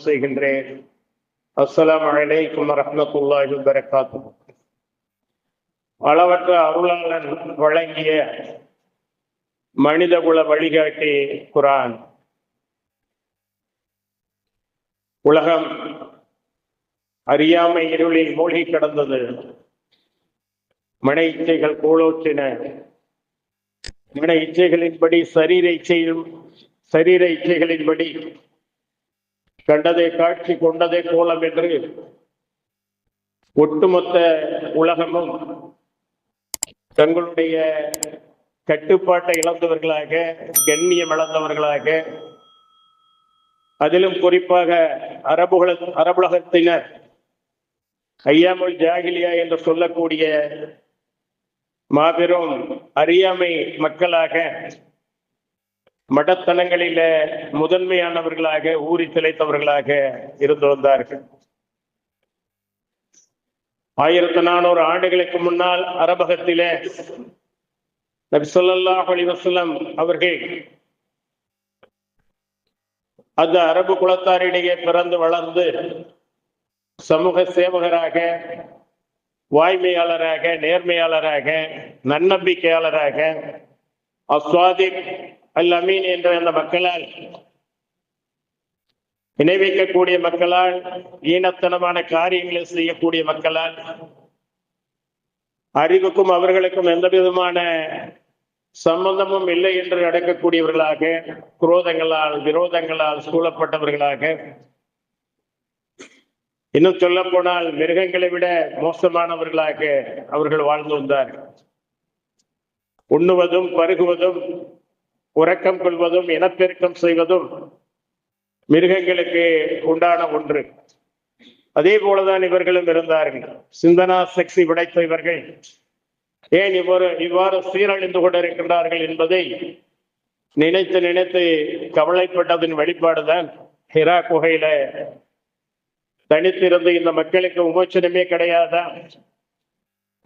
ஆரம்பம் செய்கின்றேன். அஸ்லாம் அலைக்கும் வரஹ்மத்துல்லாஹி வபரகாத்துஹு. அளவற்ற அருளாளன் வழங்கிய மனிதகுல வழிகாட்டி குரான். உலகம் அறியாமை இருளில் மூழ்கி கிடந்தது. மன இச்சைகள் கூழோச்சின மன இச்சைகளின்படி சரீர இச்சையும் சரீர இச்சைகளின்படி கண்டதை காட்சி கொண்டதை கோலம் என்று ஒட்டுமொத்த உலகமும் தங்களுடைய கட்டுப்பாட்டை இழந்தவர்களாக கண்ணியம் இழந்தவர்களாக அதிலும் குறிப்பாக அரபுகள அரபுலகத்தினர் ஐயாமுல் ஜாகிலியா என்று சொல்லக்கூடிய மாபெரும் அறியாமை மக்களாக மடத்தனங்களில முதன்மையானவர்களாக ஊறி திளைத்தவர்களாக இருந்து வந்தார்கள் ஆயிரத்தி நானூறு ஆண்டுகளுக்கு முன்னால் அரபகத்திலே நபி ஸல்லல்லாஹு அலைஹி அவர்கள் அந்த அரபு குலத்தாரிடையே பிறந்து வளர்ந்து சமூக சேவகராக வாய்மையாளராக நேர்மையாளராக நன்னம்பிக்கையாளராக அஸ்வாதிக் அல் அமீன் என்ற அந்த மக்களால் நினைவிக்கக்கூடிய மக்களால் ஈனத்தனமான காரியங்களை செய்யக்கூடிய மக்களால் அறிவுக்கும் அவர்களுக்கும் எந்த விதமான சம்பந்தமும் இல்லை என்று நடக்கக்கூடியவர்களாக குரோதங்களால் விரோதங்களால் சூழப்பட்டவர்களாக இன்னும் சொல்ல போனால் மிருகங்களை விட மோசமானவர்களாக அவர்கள் வாழ்ந்து வந்தார்கள். உண்ணுவதும் பருகுவதும் உறக்கம் கொள்வதும் இனப்பெருக்கம் செய்வதும் மிருகங்களுக்கு உண்டான ஒன்று. அதே போலதான் இவர்களும் இருந்தார்கள். சிந்தனா சக்தி விடைத்த இவர்கள் ஏன் இவ்வாறு இவ்வாறு சீரழிந்து கொண்டிருக்கின்றார்கள் என்பதை நினைத்து நினைத்து கவலைப்பட்டதன் வெளிப்பாடுதான் ஹிரா குகையில தனித்திருந்து இந்த மக்களுக்கு விமோச்சனமே கிடையாதான்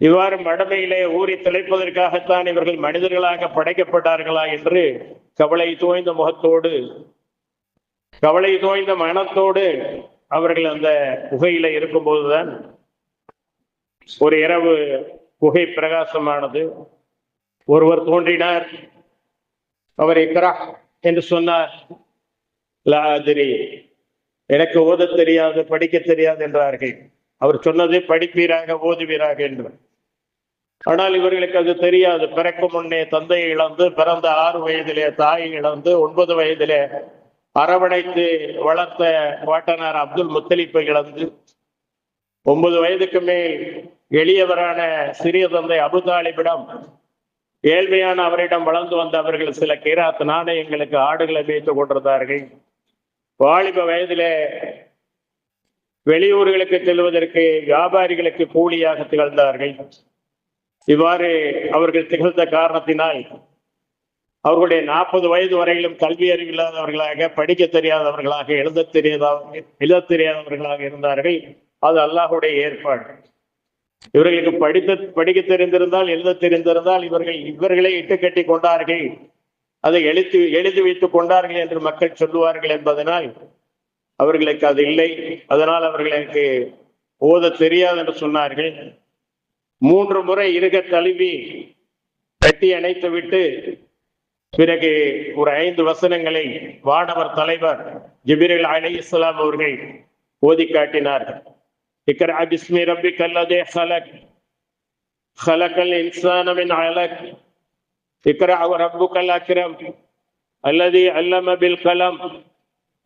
இவ்வாறு மடமையிலே ஊறி திளைப்பதற்காகத்தான் இவர்கள் மனிதர்களாக படைக்கப்பட்டார்களா என்று கவலை தோய்ந்த முகத்தோடு கவலை தோய்ந்த மனத்தோடு அவர்கள் அந்த குகையில இருக்கும்போதுதான் ஒரு இரவு குகை பிரகாசமானது. ஒருவர் தோன்றினார். அவர் இக்ரா என்று சொன்னார். லாதிரி எனக்கு ஓத தெரியாது படிக்க தெரியாது என்றார்கள். அவர் சொன்னது படிப்பீராக ஓதுவீராக என்று. ஆனால் இவர்களுக்கு அது தெரியாது. பிறக்கும் முன்னே தந்தையை இழந்து பிறந்த ஆறு வயதிலே தாயை இழந்து ஒன்பது வயதிலே அரவணைத்து வளர்த்த வாட்டனார் அப்துல் முத்தலிப்பை இழந்து ஒன்பது வயதுக்கு மேல் எளியவரான சிறிய தந்தை அபுதாலிபிடம் ஏழ்மையான அவரிடம் வளர்ந்து வந்த அவர்கள் சில கிராத் நாணயங்களுக்கு ஆடுகளை மேய்த்து கொண்டிருந்தார்கள். வாலிப வயதிலே வெளியூர்களுக்கு செல்வதற்கு வியாபாரிகளுக்கு கூலியாக திகழ்ந்தார்கள். இவ்வாறு அவர்கள் திகழ்ந்த காரணத்தினால் அவர்களுடைய நாற்பது வயது வரையிலும் கல்வி அறிவில்லாதவர்களாக படிக்க தெரியாதவர்களாக எழுத தெரியாத எழுத தெரியாதவர்களாக இருந்தார்கள். அது அல்லாஹுடைய ஏற்பாடு. இவர்களுக்கு படித்த படிக்க தெரிந்திருந்தால் எழுத தெரிந்திருந்தால் இவர்கள் இவர்களை இட்டு கட்டி கொண்டார்கள். அதை எழுத்து எழுதி வைத்துக் கொண்டார்கள் என்று மக்கள் சொல்லுவார்கள் என்பதனால் அவர்களுக்கு அது இல்லை. அதனால் அவர்களுக்கு ஓத தெரியாது என்று சொன்னார்கள். மூன்று முறை இருக தழுவி கட்டி அணைத்து விட்டு பிறகு ஒரு ஐந்து வசனங்களை வானவர் தலைவர் ஜிபிரில் அலி இஸ்லாம் அவர்கள் ஓதி காட்டினார்கள் اقرأ باسم ربك الذي خلق خلق الإنسان من علق اقرأ وربك الأكرم الذي علم بالقلم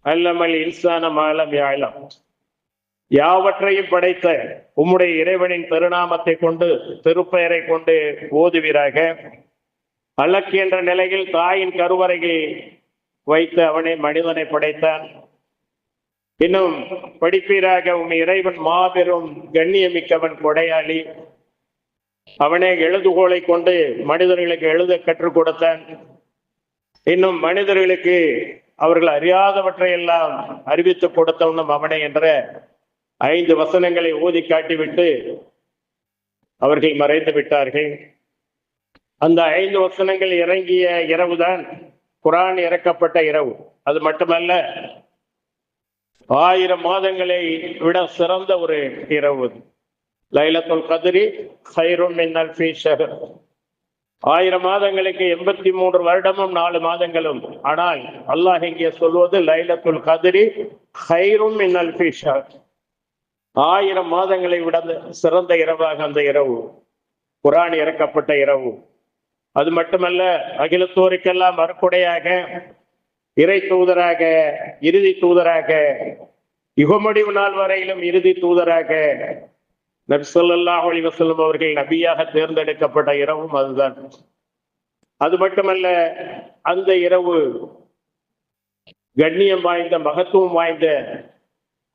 علم الإنسان ما لم يعلم யாவற்றையும் படைத்த உம்முடைய இறைவனின் திருநாமத்தை கொண்டு திருப்பெயரை கொண்டு ஓதுவீராக. அலக்கு என்ற நிலையில் தாயின் கருவறையில் வைத்து அவனை மனிதனை படைத்தான். இன்னும் படிப்பீராக உன் இறைவன் மாபெரும் கண்ணியமிக்கவன் கொடையாளி. அவனே எழுதுகோலை கொண்டு மனிதர்களுக்கு எழுத கற்றுக் கொடுத்தான். இன்னும் மனிதர்களுக்கு அவர்கள் அறியாதவற்றை எல்லாம் அறிவித்துக் கொடுத்தவனும் அவனே என்ற ஐந்து வசனங்களை ஊதி காட்டிவிட்டு அவர்கள் மறைந்து விட்டார்கள். அந்த ஐந்து வசனங்கள் இறங்கிய இரவுதான் குரான் இறக்கப்பட்ட இரவு. அது மட்டுமல்ல ஆயிரம் மாதங்களை விட சிறந்த ஒரு இரவு. லைலத்துல் கதிரி ஹைரும் மின்னல் ஆயிரம் மாதங்களுக்கு எண்பத்தி மூன்று வருடமும் நாலு மாதங்களும். ஆனால் அல்லாஹ் இங்கே சொல்வது லைலத்துல் கதிரி ஹைரும் மின்னல் ஃபீஷர் ஆயிரம் மாதங்களை விட சிறந்த இரவாக அந்த இரவு. குரான் இறக்கப்பட்ட இரவு. அது மட்டுமல்ல அகிலத்தோருக்கெல்லாம் அறுக்குடையாக இறை தூதராக இறுதி தூதராக யுகமடிவு நாள் வரையிலும் இறுதி தூதராக நபிசல்லாஹ் அலிவசல்லம் அவர்கள் நபியாக தேர்ந்தெடுக்கப்பட்ட இரவும் அதுதான். அது மட்டுமல்ல அந்த இரவு கண்ணியம் வாய்ந்த மகத்துவம் வாய்ந்த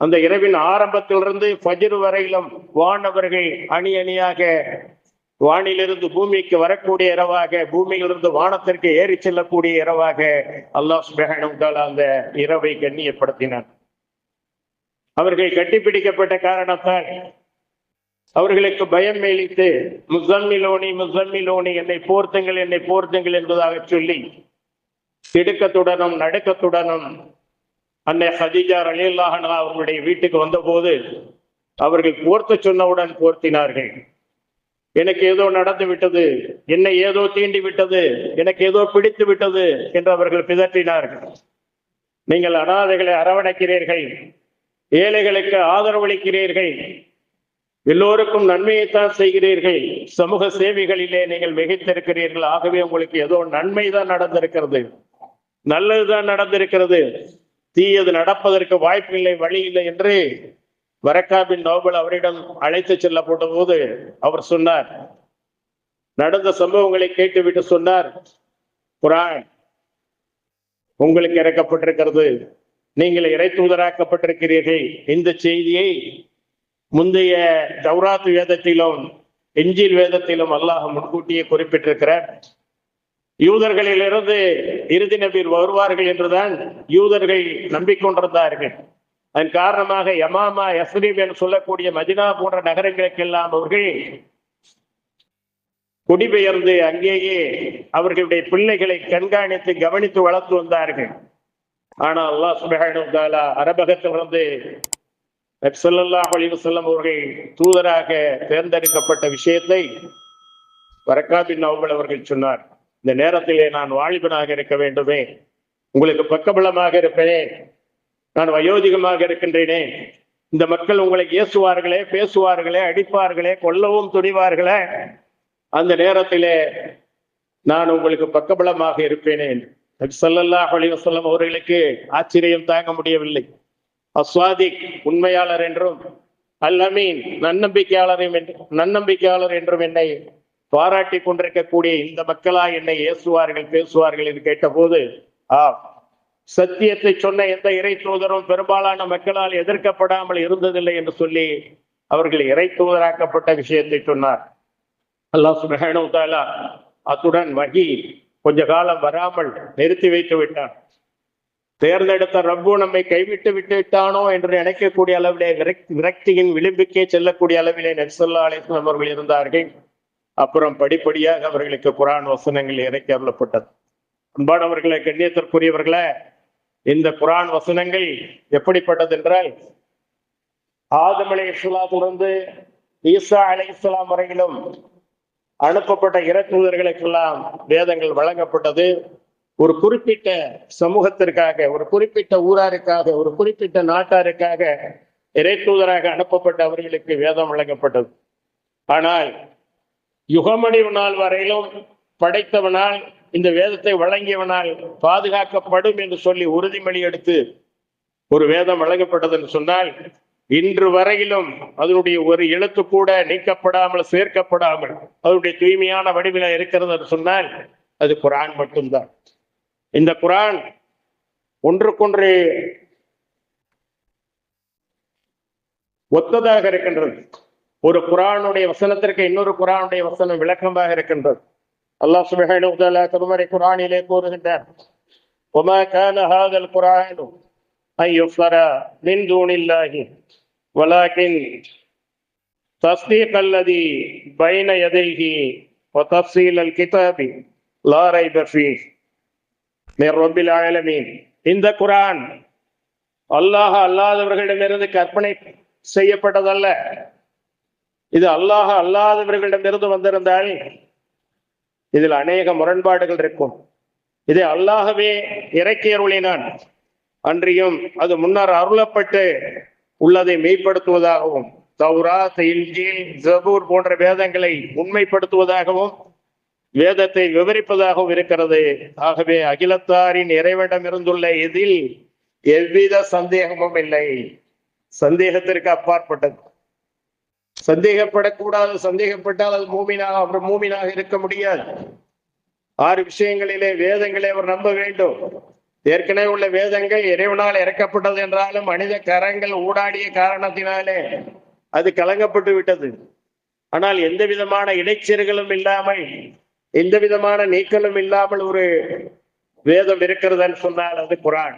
அந்த இரவின் ஆரம்பத்திலிருந்து ஃபஜ்ர் வரையிலும் வானவர்கள் அணி அணியாக வானிலிருந்து பூமிக்கு வரக்கூடிய இரவாக பூமியிலிருந்து வானத்திற்கு ஏறி செல்லக்கூடிய இரவாக அல்லாஹ் சுபஹானஹு அந்த இரவை கண்ணியப்படுத்தினார் அவர்கள் கட்டிப்பிடிக்கப்பட்ட காரணத்தால் அவர்களுக்கு பயம் மேலித்து முசம்மிலோனி முசம்மிலோனி என்னை போர்த்துங்கள் என்னை போர்த்துங்கள் என்பதாக சொல்லி திடுக்கத்துடனும் நடுக்கத்துடனும் அன்னை ஹதீஜா ரலீல்லாஹனா அவர்களுடைய வீட்டுக்கு வந்தபோது அவர்கள் போர்த்த சொன்னவுடன் போர்த்தினார்கள். எனக்கு ஏதோ நடந்து விட்டது என்னை ஏதோ தீண்டி விட்டது எனக்கு ஏதோ பிடித்து விட்டது என்று அவர்கள் பிதற்றினார்கள். நீங்கள் அனாதைகளை அரவணைக்கிறீர்கள் ஏழைகளுக்கு ஆதரவளிக்கிறீர்கள் எல்லோருக்கும் நன்மையைத்தான் செய்கிறீர்கள் சமூக சேவைகளிலே நீங்கள் மிகைத்திருக்கிறீர்கள். ஆகவே உங்களுக்கு ஏதோ நன்மைதான் நடந்திருக்கிறது நல்லதுதான் நடந்திருக்கிறது. தீயது நடப்பதற்கு வாய்ப்பில்லை வழி இல்லை என்று வரக்காபின் நோபல் அவரிடம் அழைத்து செல்லப்பட்ட போது அவர் சொன்னார். நடந்த சம்பவங்களை கேட்டுவிட்டு சொன்னார் குரான் உங்களுக்கு இறக்கப்பட்டிருக்கிறது. நீங்கள் இறை தூதராக்கப்பட்டிருக்கிறீர்கள். இந்த செய்தியை முந்தைய தௌராத் வேதத்திலும் எஞ்சில் வேதத்திலும் அல்லாஹ் முன்கூட்டியே குறிப்பிட்டிருக்கிறார். யூதர்களிலிருந்து இறுதி நபீர் வருவார்கள் என்றுதான் யூதர்கள் நம்பிக்கொண்டிருந்தார்கள். அதன் காரணமாக யமாமா யஸ்ரீப் என்று சொல்லக்கூடிய மதினா போன்ற நகரங்களுக்கெல்லாம் அவர்கள் குடிபெயர்ந்து அங்கேயே அவர்களுடைய பிள்ளைகளை கண்காணித்து கவனித்து வளர்த்து வந்தார்கள். ஆனால் அல்லாஹ் சுபஹானு அரபகத்திலிருந்து ஸல்லல்லாஹு அலைஹி செல்லம் அவர்கள் தூதராக தேர்ந்தெடுக்கப்பட்ட விஷயத்தை வரக்காபின் அவர்கள் சொன்னார். இந்த நேரத்திலே நான் வாலிபனாக இருக்க வேண்டுமே. உங்களுக்கு பக்கபலமாக இருப்பேனே. நான் வயோதிகமாக இருக்கின்றேனே. இந்த மக்கள் உங்களை ஏசுவார்களே பேசுவார்களே அடிப்பார்களே கொல்லவும் துணிவார்களே. அந்த நேரத்திலே நான் உங்களுக்கு பக்கபலமாக இருப்பேனேன் சல்லல்லா அலிவசல்லம் அவர்களுக்கு ஆச்சரியம் தாங்க முடியவில்லை. அஸ்வாதிக் உண்மையாளர் என்றும் அல் அமீன் நன்னம்பிக்கையாளர் என்று நன்னம்பிக்கையாளர் என்றும் என்னை பாராட்டி கொண்டிருக்கக்கூடிய இந்த மக்களா என்னை ஏசுவார்கள் பேசுவார்கள் என்று கேட்டபோது ஆ சத்தியத்தை சொன்ன எந்த இறை தூதரும் பெரும்பாலான மக்களால் எதிர்க்கப்படாமல் இருந்ததில்லை என்று சொல்லி அவர்கள் இறை தூதராக்கப்பட்ட விஷயத்தை சொன்னார். அல்லாஹ் சுபஹானஹு தாலா அத்துடன் வகி கொஞ்ச காலம் வராமல் நிறுத்தி வைத்து விட்டான். தேர்ந்தெடுத்த ரப்பு நம்மை கைவிட்டு விட்டு விட்டானோ என்று நினைக்கக்கூடிய அளவிலே விரக்தியின் விளிம்புக்கே செல்லக்கூடிய அளவிலே நெர்சல்லா அலிஸ்லாம் அவர்கள் இருந்தார்கள். அப்புறம் படிப்படியாக அவர்களுக்கு குரான் வசனங்கள் இறக்கி அருளப்பட்டது அன்பானவர்களை கண்ணியத்திற்குரியவர்களே இந்த குரான் வசனங்கள் எப்படிப்பட்டது என்றால் ஆதம் அலை இஸ்லாத்திலிருந்து ஈசா அலை இஸ்லாம் வரையிலும் அனுப்பப்பட்ட இறக்குவதர்களுக்கெல்லாம் வேதங்கள் வழங்கப்பட்டது. ஒரு குறிப்பிட்ட சமூகத்திற்காக ஒரு குறிப்பிட்ட ஊராருக்காக ஒரு குறிப்பிட்ட நாட்டாருக்காக இறைத்தூதராக அனுப்பப்பட்ட அவர்களுக்கு வேதம் வழங்கப்பட்டது. ஆனால் யுகமடிவு நாள் வரையிலும் படைத்தவனால் இந்த வேதத்தை வழங்கியவனால் பாதுகாக்கப்படும் என்று சொல்லி உறுதிமொழி எடுத்து ஒரு வேதம் வழங்கப்பட்டது என்று சொன்னால் இன்று வரையிலும் அதனுடைய ஒரு எழுத்து கூட நீக்கப்படாமல் சேர்க்கப்படாமல் அதனுடைய தூய்மையான வடிவில இருக்கிறது என்று சொன்னால் அது குரான் மட்டும்தான். இந்த குரான் ஒன்றுக்கொன்று ஒத்ததாக இருக்கின்றது. ஒரு குரானுடைய வசனத்திற்கு இன்னொரு குரானுடைய வசனம் விளக்கமாக இருக்கின்றது அல்லாஹ் சுப்ஹானஹு வ தஆலா திருமறை குரானிலே கூறுகின்றார் وما كان هذا القرآن أن يفترى من دون الله ولكن تصديق الذي بين يديه وتفصيل الكتاب لا ريب فيه من رب العالمين இந்த குரான் அல்லாஹ் அல்லாதவர்களிடமிருந்து கற்பனை செய்யப்பட்டதல்ல இது அல்லாஹ அல்லாதவர்களிடமிருந்து வந்திருந்தால் இதில் அநேக முரண்பாடுகள் இருக்கும். இதை அல்லாஹவே இறக்கியருளினான் அன்றியும் அது முன்னர் அருளப்பட்டு உள்ளதை மெய்ப்படுத்துவதாகவும் தௌரா இன்ஜீல் ஜபூர் போன்ற வேதங்களை உண்மைப்படுத்துவதாகவும் வேதத்தை விவரிப்பதாகவும் இருக்கிறது. ஆகவே அகிலத்தாரின் இறைவனிடம் இருந்துள்ள இதில் எவ்வித சந்தேகமும் இல்லை. சந்தேகத்திற்கு அப்பாற்பட்டது. சந்தேகப்படக்கூடாது சந்தேகப்பட்டால் அது மூமினாக அவர் மூமினாக இருக்க முடியாது. ஆறு விஷயங்களிலே வேதங்களை அவர் நம்ப வேண்டும். ஏற்கனவே உள்ள வேதங்கள் இறைவனால் இறக்கப்பட்டது என்றாலும் மனித கரங்கள் ஊடாடிய காரணத்தினாலே அது கலங்கப்பட்டு விட்டது. ஆனால் எந்த விதமான இடைச்செருகளும் இல்லாமல் எந்த விதமான நீக்கலும் இல்லாமல் ஒரு வேதம் இருக்கிறதுன்னு சொன்னால் அது குரான்.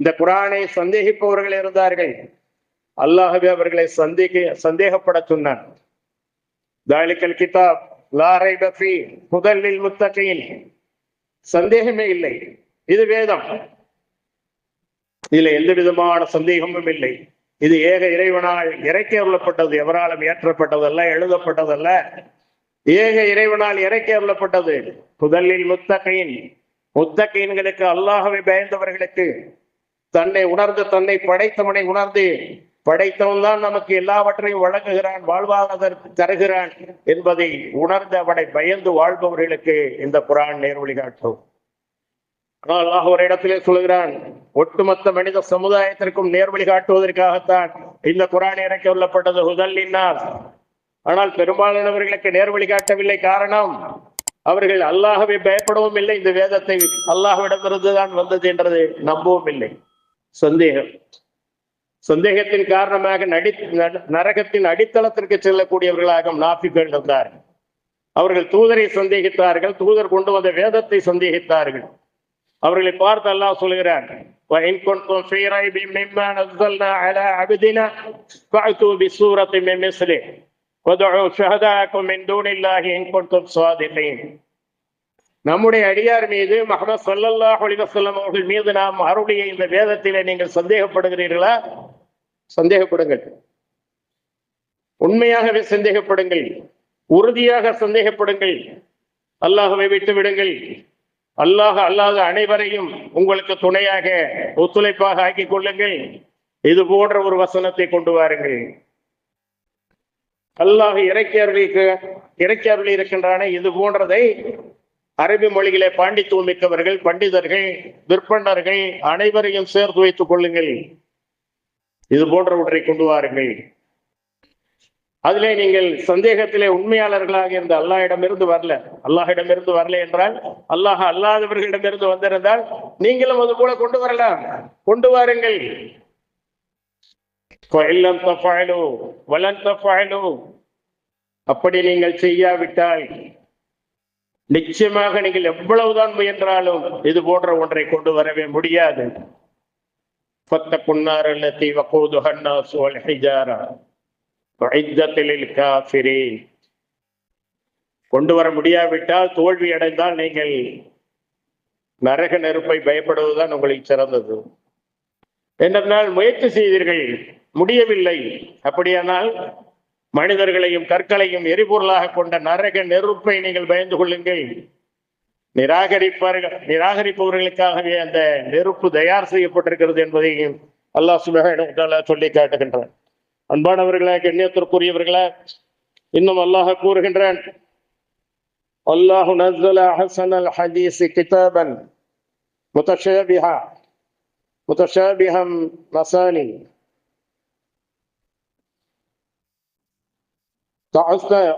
இந்த குரானை சந்தேகிப்பவர்கள் இருந்தார்கள். அல்லாஹவே அவர்களை சந்தேக சந்தேகப்பட சொன்னான் தாலிக்கல் கிதாப் லாரை பஃபி முதலில் முத்தகையில் சந்தேகமே இல்லை. இது வேதம். இதுல எந்த விதமான சந்தேகமும் இல்லை. இது ஏக இறைவனால் இறக்கி அருளப்பட்டது எவராலும் ஏற்றப்பட்டதல்ல எழுதப்பட்டதல்ல ஏக இறைவனால் இறக்கி அருளப்பட்டது முதலில் முத்தகையின் முத்தகையின்களுக்கு அல்லாஹவை பயந்தவர்களுக்கு தன்னை உணர்ந்து தன்னை படைத்தவனை உணர்ந்து படைத்தவன் தான் நமக்கு எல்லாவற்றையும் வழங்குகிறான் வாழ்வாதார தருகிறான் என்பதை உணர்ந்து அவனை பயந்து வாழ்பவர்களுக்கு இந்த குரான் நேர் வழிகாட்டும் ஆனால் அல்லாஹ் ஒரு இடத்திலே சொல்கிறான் ஒட்டுமொத்த மனித சமுதாயத்திற்கும் நேர் வழிகாட்டுவதற்காகத்தான் இந்த குரான் இறக்கி உள்ளப்பட்டது ஹுதல்லின்னார் ஆனால் பெரும்பாலானவர்களுக்கு நேர் வழிகாட்டவில்லை காரணம் அவர்கள் அல்லாஹவை பயப்படவும் இல்லை இந்த வேதத்தை அல்லாஹ்விடமிருந்து தான் வந்தது என்றது நம்பவும் இல்லை. சந்தேகம். சந்தேகத்தின் காரணமாக நடி நரகத்தின் அடித்தளத்திற்கு செல்லக்கூடியவர்களாக நாபிகள் இருந்தார்கள் அவர்கள் தூதரை சந்தேகித்தார்கள் தூதர் கொண்டு வந்த வேதத்தை சந்தேகித்தார்கள் அவர்களை பார்த்து அல்லாஹ் சொல்கிறார் وإن كنتم في ريب مما نزلنا على عبدنا فأتوا بسورة من مثله وادعوا شهداءكم من دون الله إن كنتم صادقين நம்முடைய அடியார் மீது மஹமது சல்லல்லாஹ் அலிவசல்லம் அவர்கள் மீது நாம் அருளிய இந்த வேதத்திலே நீங்கள் சந்தேகப்படுகிறீர்களா? சந்தேகப்படுங்கள். உண்மையாகவே சந்தேகப்படுங்கள். உறுதியாக சந்தேகப்படுங்கள். அல்லாஹவை விட்டு விடுங்கள். அல்லாஹ் அல்லாத அனைவரையும் உங்களுக்கு துணையாக ஒத்துழைப்பாக ஆக்கி கொள்ளுங்கள். இது போன்ற ஒரு வசனத்தை கொண்டு வாருங்கள். அல்லாஹ் இறக்கி அருளிக்கு இருக்கின்றானே அருளி இது போன்றதை அரபி மொழிகளை பாண்டித்துவம் மிக்கவர்கள் பண்டிதர்கள் விற்பனர்கள் அனைவரையும் சேர்த்து வைத்துக் கொள்ளுங்கள். இது போன்றவற்றை கொண்டு வாருங்கள். அதிலே நீங்கள் சந்தேகத்திலே உண்மையாளர்களாக இருந்த அல்லாஹிடமிருந்து வரல. அல்லாஹிடமிருந்து வரல என்றால் அல்லாஹ் அல்லாதவர்களிடமிருந்து வந்திருந்தால் நீங்களும் அது போல கொண்டு வரலாம். கொண்டு வாருங்கள். அப்படி நீங்கள் செய்யாவிட்டால் நிச்சயமாக நீங்கள் எவ்வளவுதான் முயன்றாலும் இது போன்ற ஒன்றை கொண்டு வரவே முடியாது. கொண்டு வர முடியாவிட்டால் தோல்வி அடைந்தால் நீங்கள் நரக நெருப்பை பயப்படுவதுதான் உங்களுக்கு சிறந்தது. என்றனால் முயற்சி செய்தீர்கள் முடியவில்லை. அப்படியானால் மனிதர்களையும் கற்களையும் எரிபொருளாக கொண்ட நரக நெருப்பை நீங்கள் பயந்து கொள்ளுங்கள். நிராகரிப்பார்கள் நிராகரிப்பவர்களுக்காகவே அந்த நெருப்பு தயார் செய்யப்பட்டிருக்கிறது என்பதையும் அல்லாஹ் சுபஹான சொல்லி காட்டுகின்றான். அன்பானவர்களே கண்ணியத்திற்குரியவர்களே இன்னும் அல்லாஹ் கூறுகின்றான் அல்லாஹு நஸ்ஸல அஹ்ஸனல் ஹதீஸ் கிதாபன் முத்தஷாபிஹா முத்தஷாபிஹம் மசானி. تعصر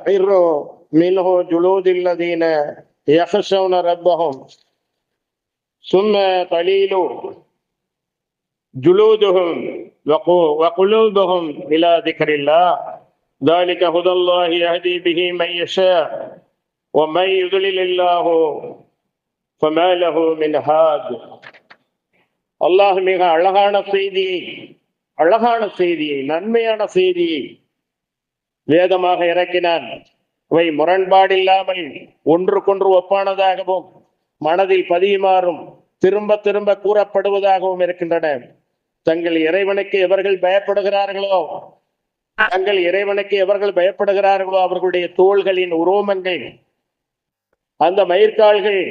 منه جلود الذين يخشون ربهم ثم قليل جلودهم وقلوبهم إلى ذكر الله ذلك هدى الله يهدي به من يشاء ومن يضلل الله فما له من هاد அல்லாஹ் மிக அழகான செய்தியை அழகான செய்தியை நன்மையான செய்தியை வேதமாக இறக்கினான். இவை முரண்பாடில்லாமல் ஒன்றுக்கொன்று ஒப்பானதாகவும் மனதில் பதியுமாறும் திரும்ப திரும்ப கூறப்படுவதாகவும் இருக்கின்றன. தங்கள் இறைவனுக்கு எவர்கள் பயப்படுகிறார்களோ தங்கள் இறைவனுக்கு எவர்கள் பயப்படுகிறார்களோ அவர்களுடைய தோள்களின் உரோமங்கள் அந்த மயிர்கால்கள்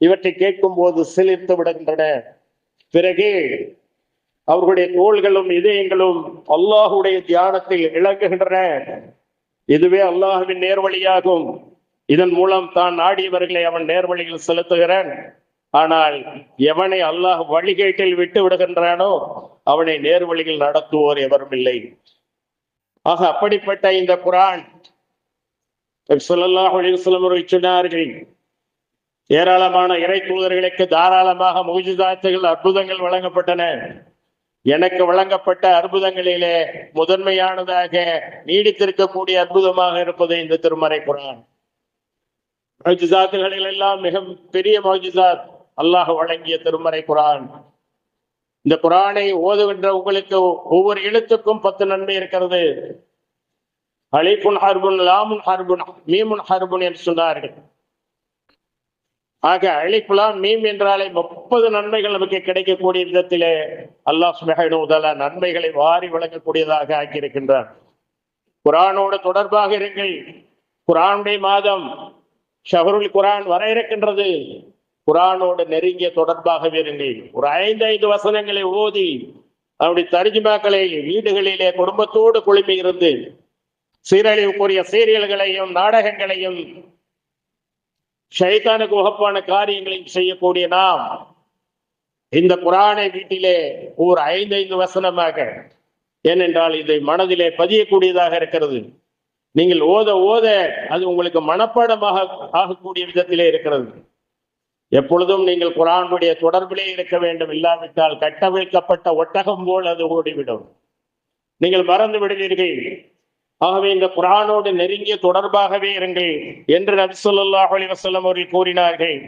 இவற்றை கேட்கும் போது சிலிர்த்து விடுகின்றன. பிறகு அவர்களுடைய தோள்களும் இதயங்களும் அல்லாஹுடைய தியானத்தில் இழங்குகின்றன இதுவே அல்லாஹுவின் நேர்வழியாகும். இதன் மூலம் தான் நாடியவர்களை அவன் நேர்வழியில் செலுத்துகிறான். ஆனால் எவனை அல்லாஹ் வழிகேட்டில் விட்டு விடுகின்றானோ அவனை நேர்வழியில் நடத்துவோர் எவரும் இல்லை. ஆக அப்படிப்பட்ட இந்த குரான் சொல்லல்லாஹ் அலிவசலம் சொன்னார்கள். ஏராளமான இறை தூதர்களுக்கு தாராளமாக மூஜிதாத்துகள் அற்புதங்கள் வழங்கப்பட்டன. எனக்கு வழங்கப்பட்ட அற்புதங்களிலே முதன்மையானதாக நீடித்திருக்கக்கூடிய அற்புதமாக இருப்பது இந்த திருமறை குரான். மௌஜிசாத்துகளில் எல்லாம் மிக பெரிய மௌஜிசாத் அல்லாஹ் வழங்கிய திருமறை குரான். இந்த குரானை ஓதுகின்ற உங்களுக்கு ஒவ்வொரு எழுத்துக்கும் பத்து நன்மை இருக்கிறது. அலிபுன் ஹர்புன் லாமுன் ஹர்புன் மீமுன் ஹர்புன் என்று சொன்னார்கள். ஆக அழிப்புலாம் மீம் என்றாலே முப்பது நன்மைகள் நமக்கு கிடைக்கக்கூடிய விதத்திலே அல்லாஹ் சுபஹானுதலா நன்மைகளை வாரி வழங்கக்கூடியதாக ஆக்கியிருக்கின்றார் குரானோடு தொடர்பாக இருங்கள். குரானுடைய மாதம் ஷஹருல் குரான் வர இருக்கின்றது. குரானோடு நெருங்கிய தொடர்பாக இருங்கள். ஒரு ஐந்து ஐந்து வசனங்களை ஓதி அவருடைய தரிஜுமாக்களை வீடுகளிலே குடும்பத்தோடு குழுமி இருந்து சீரழிவுக்குரிய சீரியல்களையும் நாடகங்களையும் ஷைத்தானுக்கு உகப்பான காரியங்களையும் செய்யக்கூடிய நாம் இந்த குரானை வீட்டிலே ஒரு ஐந்து ஐந்து வசனமாக ஏனென்றால் இதை மனதிலே பதியக்கூடியதாக இருக்கிறது. நீங்கள் ஓத ஓத அது உங்களுக்கு மனப்பாடமாக ஆகக்கூடிய விதத்திலே இருக்கிறது. எப்பொழுதும் நீங்கள் குரானுடைய தொடர்பிலே இருக்க வேண்டும். இல்லாவிட்டால் கட்டவிழ்க்கப்பட்ட ஒட்டகம் போல் அது ஓடிவிடும். நீங்கள் மறந்து விடுவீர்கள். ஆகவே இந்த குரானோடு நெருங்கிய தொடர்பாகவே இருங்கள் என்று நபி சொல்லாஹ் அலி வசல்லம் அவர்கள் கூறினார்கள்.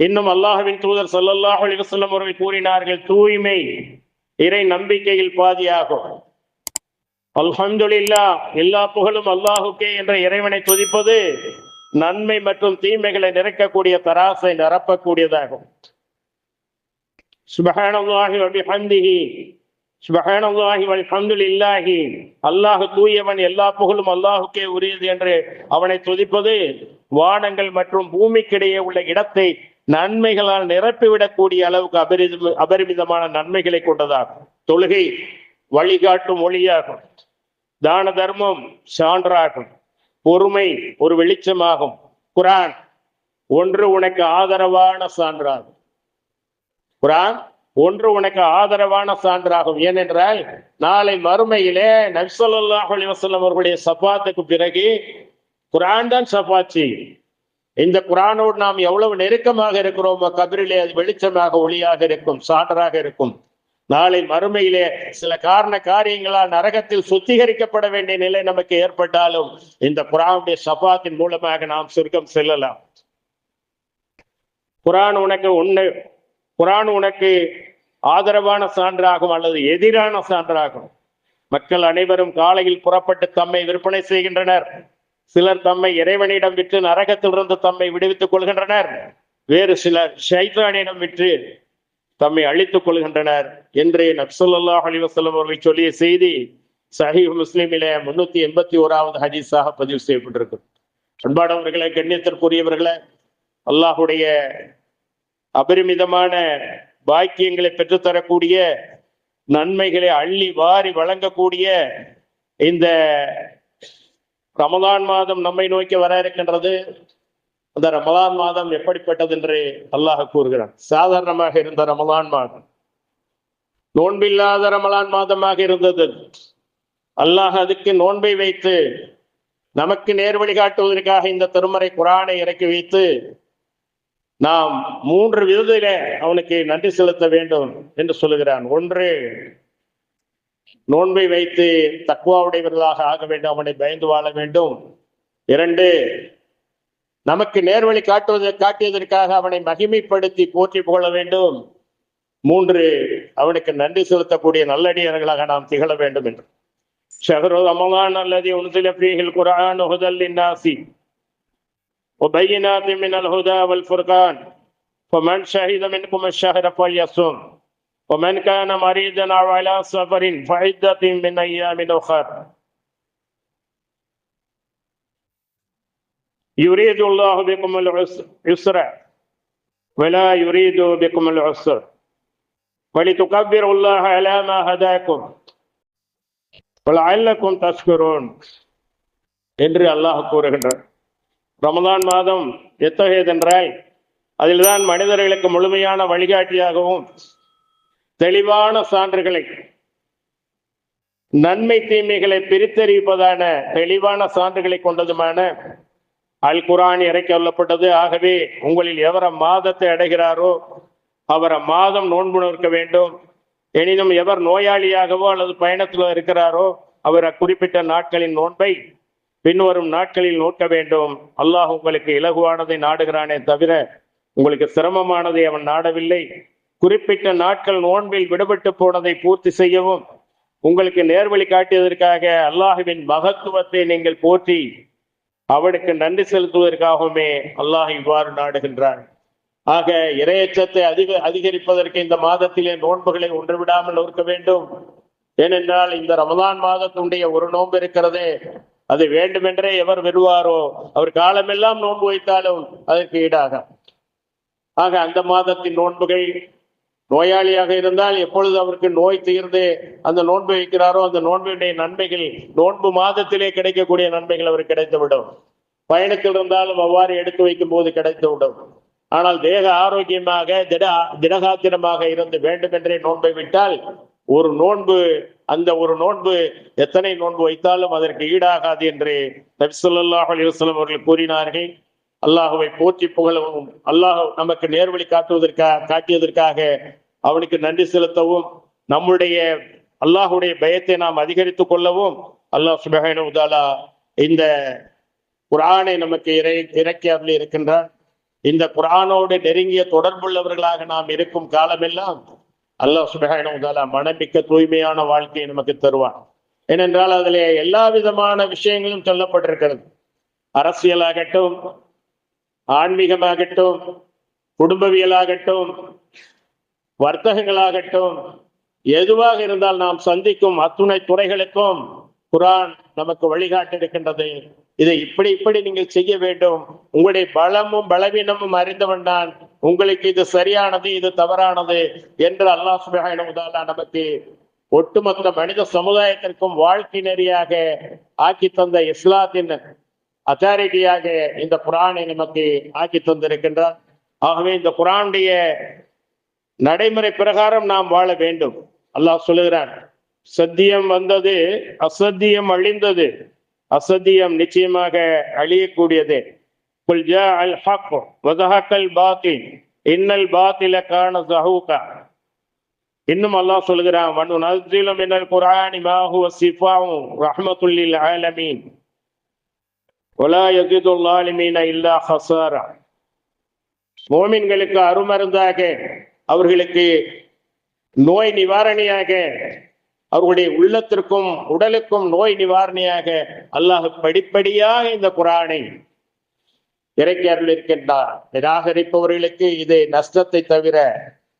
இன்னும் அல்லாஹுவின் தூதர் சொல்லல்லாஹ் அலி வசல்லம் அவர்கள் கூறினார்கள் தூய்மை இறை நம்பிக்கையில் பாதியாகும். அல்ஹம்துலில்லா எல்லா புகழும் அல்லாஹுக்கே என்ற இறைவனை துதிப்பது நன்மை மற்றும் தீமைகளை நிறைக்கக்கூடிய தராசை நிரப்பக்கூடியதாகும். சுபஹானல்லாஹி வபிஹம்திஹி சுபஹானல்லாஹி வல்ஹம்துலில்லாஹி. அல்லாஹ் தூயவன் எல்லா புகழும் அல்லாஹுக்கே உரியது என்று அவனை துதிப்பது வானங்கள் மற்றும் பூமிக்கிடையே உள்ள இடத்தை நன்மைகளால் நிரப்பிவிடக்கூடிய அளவுக்கு அபரிதம் அபரிமிதமான நன்மைகளை கொண்டதாகும். தொழுகை வழிகாட்டும் ஒளியாகும். தான தர்மம் சான்றாகும். பொறுமை ஒரு வெளிச்சமாகும். குரான் ஒன்று உனக்கு ஆதரவான சான்றாகும். குரான் ஒன்று உனக்கு ஆதரவான சான்றாகும். ஏனென்றால் நாளை மறுமையிலே நபிசல்லாஹ் அலிவசல்லம் அவர்களுடைய சப்பாத்துக்கு பிறகு குரான் தான் சப்பாச்சி இந்த குரானோடு நாம் எவ்வளவு நெருக்கமாக இருக்கிறோமோ கபிரிலே அது வெளிச்சமாக ஒளியாக இருக்கும் சான்றாக இருக்கும். நாளை மறுமையிலே சில காரண காரியங்களால் நரகத்தில் சுத்திகரிக்கப்பட வேண்டிய நிலை நமக்கு ஏற்பட்டாலும் இந்த குரானுடைய சபாத்தின் மூலமாக நாம் சுருக்கம் செல்லலாம். குரான் உனக்கு உன்னை குரான் உனக்கு ஆதரவான சான்றாகும் அல்லது எதிரான சான்றாகும். மக்கள் அனைவரும் காலையில் புறப்பட்டு தம்மை விற்பனை செய்கின்றனர். சிலர் தம்மை இறைவனிடம் விற்று நரகத்திலிருந்து தம்மை விடுவித்துக் கொள்கின்றனர். வேறு சிலர் ஷைத்ரானிடம் விற்று தம்மை அழித்துக் கொள்கின்றனர். என்று நப்சல்லாஹ் அலிவசல்லம் அவர்கள் சொல்லிய செய்தி சஹி முஸ்லீமிலே முன்னூத்தி எண்பத்தி ஓராவது ஹதீஸாக பதிவு செய்யப்பட்டிருக்கு அன்பானவர்களே கண்ணியத்திற்குரியவர்களை அல்லாஹுடைய அபரிமிதமான பாக்கியங்களை பெற்றுத்தரக்கூடிய நன்மைகளை அள்ளி வாரி வழங்கக்கூடிய இந்த ரமதான் மாதம் நம்மை நோக்கி வர இருக்கின்றது. அந்த ரமலான் மாதம் எப்படிப்பட்டது என்று அல்லாஹ் கூறுகிறான். சாதாரணமாக இருந்த ரமலான் மாதம். நோன்பில்லாத ரமலான் மாதமாக இருந்தது. அல்லாஹ் அதுக்கு நோன்பை வைத்து நமக்கு நேர்வழி காட்டுவதற்காக இந்த திருமறை குரானை இறக்கி வைத்து நாம் மூன்று விதத்தில அவனுக்கு நன்றி செலுத்த வேண்டும் என்று சொல்லுகிறான். ஒன்று நோன்பை வைத்து தக்குவாவுடையவர்களாக ஆக வேண்டும் அவனை பயந்து வாழ வேண்டும். இரண்டு நமக்கு நேர்வழி காட்டுவதை காட்டியதற்காக அவனை மகிமைப்படுத்தி போற்றி புகழ வேண்டும். மூன்று அவனுக்கு நன்றி செலுத்தக்கூடிய நல்லடியர்களாக நாம் திகழ வேண்டும் என்று. ஷஹரு ரமலான் அல்லது உன்சில குரான் குர்ஆன் ஹுதல் وبينات من الهدى والفرقان فمن شهد منكم الشهر فليصم ومن كان مريضا أو على سفر فعدة من أيام أخر يريد الله بكم العسر ولا يريد بكم العسر ولتكبروا الله على ما هداكم ولعلكم تشكرون என்று அல்லாஹ் கூறுகின்றார் ரமதான் மாதம் எத்தகையதென்றால் அதில்தான் மனிதர்களுக்கு முழுமையான வழிகாட்டியாகவும் தெளிவான சான்றுகளை நன்மை தீமைகளை பிரித்தறிவிப்பதான தெளிவான சான்றுகளை கொண்டதுமான அல் குரான் இறக்கி கொள்ளப்பட்டது ஆகவே உங்களில் எவர மாதத்தை அடைகிறாரோ அவரை மாதம் நோன்பு நிற்க வேண்டும். எனினும் எவர் நோயாளியாகவோ அல்லது பயணத்தில் இருக்கிறாரோ அவர் அக்குறிப்பிட்ட நாட்களின் நோன்பை பின்வரும் நாட்களில் நோக்க வேண்டும். அல்லாஹ் உங்களுக்கு இலகுவானதை நாடுகிறானே தவிர உங்களுக்கு சிரமமானதை அவன் நாடவில்லை. குறிப்பிட்ட நாட்கள் நோன்பில் விடுபட்டு போனதை பூர்த்தி செய்யவும் உங்களுக்கு நேர்வழி காட்டியதற்காக அல்லாஹுவின் மகத்துவத்தை நீங்கள் போற்றி அவனுக்கு நன்றி செலுத்துவதற்காகவுமே அல்லாஹ் இவ்வாறு நாடுகின்றான். ஆக இரையச்சத்தை அதிக அதிகரிப்பதற்கு இந்த மாதத்திலே நோன்புகளை ஒன்று விடாமல் நோக்க வேண்டும். ஏனென்றால் இந்த ரமதான் மாதத்துடைய ஒரு நோன்பு இருக்கிறதே. அது வேண்டுமென்றே எவர் வெறுவாரோ அவர் காலமெல்லாம் நோன்பு வைத்தாலும் அதற்கு ஈடாக. ஆக அந்த மாதத்தின் நோன்புகள் நோயாளியாக இருந்தால் எப்பொழுது அவருக்கு நோய் தீர்ந்து அந்த நோன்பு வைக்கிறாரோ அந்த நோன்பினுடைய நன்மைகள் நோன்பு மாதத்திலே கிடைக்கக்கூடிய நன்மைகள் அவருக்கு கிடைத்துவிடும். பயணத்தில் இருந்தாலும் அவ்வாறு எடுத்து வைக்கும் போது கிடைத்துவிடும். ஆனால் தேக ஆரோக்கியமாக திட திடகாத்திரமாக இருந்து வேண்டுமென்றே நோன்பை விட்டால் ஒரு நோன்பு அந்த ஒரு நோன்பு எத்தனை நோன்பு வைத்தாலும் அதற்கு ஈடாகாது என்று நபிசுல்லாஹ் அலிவசலம் அவர்கள் கூறினார்கள். அல்லாஹுவை போற்றி புகழவும் அல்லாஹ் நமக்கு நேர்வழி காட்டுவதற்காக காட்டியதற்காக அவனுக்கு நன்றி செலுத்தவும் நம்முடைய அல்லாஹுடைய பயத்தை நாம் அதிகரித்துக் கொள்ளவும் அல்லாஹ் சுபஹானுதாலா இந்த குரானை நமக்கு இறை இறக்கி அருள் இருக்கின்றார் இந்த குரானோடு நெருங்கிய தொடர்புள்ளவர்களாக நாம் இருக்கும் காலமெல்லாம் அல்லாஹ் சுபஹானுதாலா மனமிக்க தூய்மையான வாழ்க்கையை நமக்கு தருவான். ஏனென்றால் அதில் எல்லா விதமான விஷயங்களும் சொல்லப்பட்டிருக்கிறது. அரசியலாகட்டும் ஆன்மீகமாகட்டும் குடும்பவியலாகட்டும் வர்த்தகங்களாகட்டும் எதுவாக இருந்தால் நாம் சந்திக்கும் அத்துணை துறைகளுக்கும் குரான் நமக்கு வழிகாட்டி இருக்கின்றது இதை இப்படி இப்படி நீங்கள் செய்ய வேண்டும். உங்களுடைய பலமும் பலவீனமும் அறிந்தவன் தான் உங்களுக்கு இது சரியானது இது தவறானது என்று அல்லாஹ் சுபஹானுதாலா நமக்கு ஒட்டுமொத்த மனித சமுதாயத்திற்கும் வாழ்க்கை நெறியாக ஆக்கி தந்த இஸ்லாத்தின் அத்தாரிட்டியாக இந்த குரானை நமக்கு ஆக்கி தந்திருக்கின்றார். ஆகவே இந்த குரானுடைய நடைமுறை பிரகாரம் நாம் வாழ வேண்டும். அல்லாஹ் சொல்லுகிறான் சத்தியம் வந்தது அசத்தியம் அழிந்தது. அசத்தியம் நிச்சயமாக அழியக்கூடியது. அல் இன்னல் பாத்தில காண ஜஹூகா இன்னும் அல்லாஹ் சொல்கிறான் வனு நஸ்திலும் மினல் குர்ஆனி மா ஹுவ ஷிஃபாஉன் ரஹ்மத்துல் லில் ஆலமீன். வலா யஸிதுல் இல்லா ஹஸாரா. மோமின்களுக்கு அருமருந்தாக அவர்களுக்கு நோய் நிவாரணியாக அவர்களுடைய உள்ளத்திற்கும் உடலுக்கும் நோய் நிவாரணியாக அல்லாஹ் படிப்படியாக இந்த குரானை இறக்கி அருளிருக்கின்றார் நிராகரிப்பவர்களுக்கு இது நஷ்டத்தை தவிர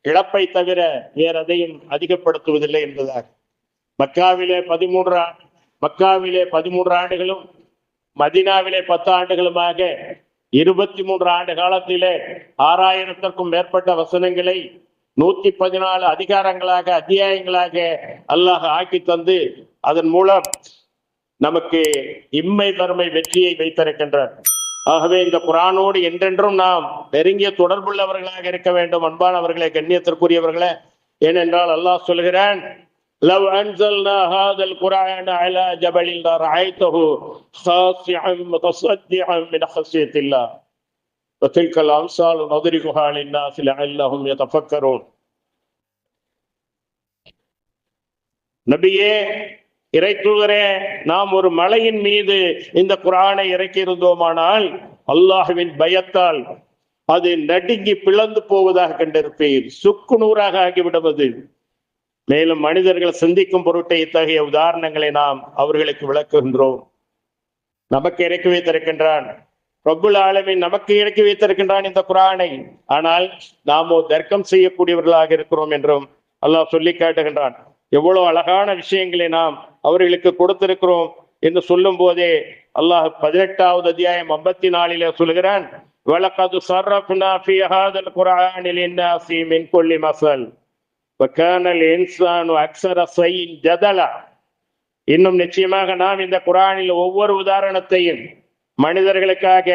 இழப்பை தவிர வேற எதையும் அதிகப்படுத்துவதில்லை என்பதாக. மக்காவிலே பதிமூன்று மக்காவிலே பதிமூன்று ஆண்டுகளும் மதினாவிலே பத்து ஆண்டுகளுமாக இருபத்தி மூன்று ஆண்டு காலத்திலே ஆறாயிரத்திற்கும் மேற்பட்ட வசனங்களை நூத்தி பதினாலு அதிகாரங்களாக அத்தியாயங்களாக அல்லாஹ் ஆக்கி தந்து அதன் மூலம் நமக்கு இம்மை வறுமை வெற்றியை வைத்திருக்கின்றார் ஆகவே இந்த குரானோடு என்றென்றும் நாம் நெருங்கிய தொடர்புள்ளவர்களாக இருக்க வேண்டும் அன்பானவர்களே கண்ணியத்திற்குரியவர்களே ஏனென்றால் அல்லாஹ் சொல்கிறான் لو أنزلنا هذا القرآن على جبل لرأيته خاشعا متصدعا من خشية الله وتلك الأمثال نضربها للناس لعلهم يتفكرون நபியே இறைத்தூதரே நாம் ஒரு மலையின் மீது இந்த குரானை இறக்கி இருந்தோமானால் அல்லாஹுவின் பயத்தால் அது நடுங்கி பிளந்து போவதாக கண்டிருப்பீர் சுக்கு நூறாக ஆகிவிடுவது மேலும் மனிதர்கள் சிந்திக்கும் பொருட்டை இத்தகைய உதாரணங்களை நாம் அவர்களுக்கு விளக்குகின்றோம் நமக்கு இறக்கி வைத்திருக்கின்றான் ரப்புல் ஆலமி நமக்கு இறக்கி வைத்திருக்கின்றான் இந்த குரானை. ஆனால் நாமோ தர்க்கம் செய்யக்கூடியவர்களாக இருக்கிறோம் என்றும் அல்லாஹ் சொல்லி காட்டுகின்றான். எவ்வளவு அழகான விஷயங்களை நாம் அவர்களுக்கு கொடுத்திருக்கிறோம் என்று சொல்லும் போதே அல்லாஹ் பதினெட்டாவது அத்தியாயம் ஐம்பத்தி நாலில சொல்கிறான் வழக்கது சர்ரப்னா ஃபி ஹாதல் குர்ஆனில் இன்னாசி மின் குல்லி மசல். வகானல் இன்சானு இன்னும் நிச்சயமாக நாம் இந்த குரானில் ஒவ்வொரு உதாரணத்தையும் மனிதர்களுக்காக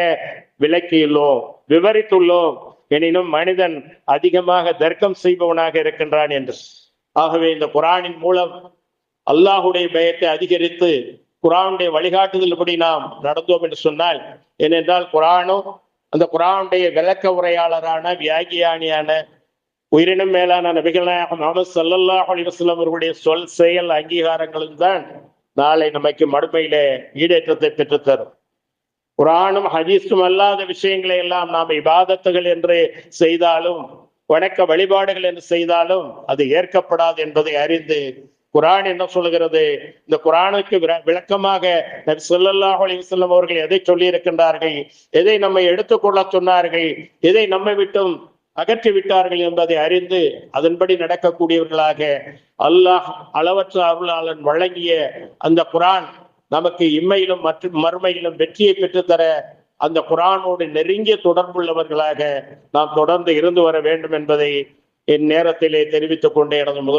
விளக்கியுள்ளோம் விவரித்துள்ளோம். எனினும் மனிதன் அதிகமாக தர்க்கம் செய்பவனாக இருக்கின்றான் என்று. ஆகவே இந்த குரானின் மூலம் அல்லாஹுடைய பயத்தை அதிகரித்து குரானுடைய வழிகாட்டுதல்படி நாம் நடந்தோம் என்று சொன்னால் ஏனென்றால் குரானும் அந்த குரானுடைய விளக்க உரையாளரான வியாகியானியான உயிரினம் மேலான நபிகள் நாயகம் முகமது சல்லல்லாஹ் அலிவஸ்லாம் அவர்களுடைய சொல் செயல் அங்கீகாரங்களும் தான் நாளை நமக்கு மறுமையில ஈடேற்றத்தை பெற்றுத்தரும். குரானும் ஹதீஸும் அல்லாத விஷயங்களை எல்லாம் நாம் இபாதத்துகள் என்று செய்தாலும் வணக்க வழிபாடுகள் என்று செய்தாலும் அது ஏற்கப்படாது என்பதை அறிந்து குரான் என்ன சொல்கிறது இந்த குரானுக்கு விளக்கமாக நபி அவர்கள் எதை சொல்லி இருக்கின்றார்கள் எதை நம்மை எடுத்துக்கொள்ள சொன்னார்கள்? எதை நம்மை விட்டும் அகற்றி விட்டார்கள் என்பதை அறிந்து அதன்படி நடக்கக்கூடியவர்களாக அல்லாஹ் அளவற்ற அருளாளன் வழங்கிய அந்த குரான் நமக்கு இம்மையிலும் மற்றும் மறுமையிலும் வெற்றியை பெற்றுத்தர அந்த குரானோடு நெருங்கிய தொடர்புள்ளவர்களாக நாம் தொடர்ந்து இருந்து வர வேண்டும் என்பதை இந்நேரத்திலே தெரிவித்துக் கொண்டே எனது முதல்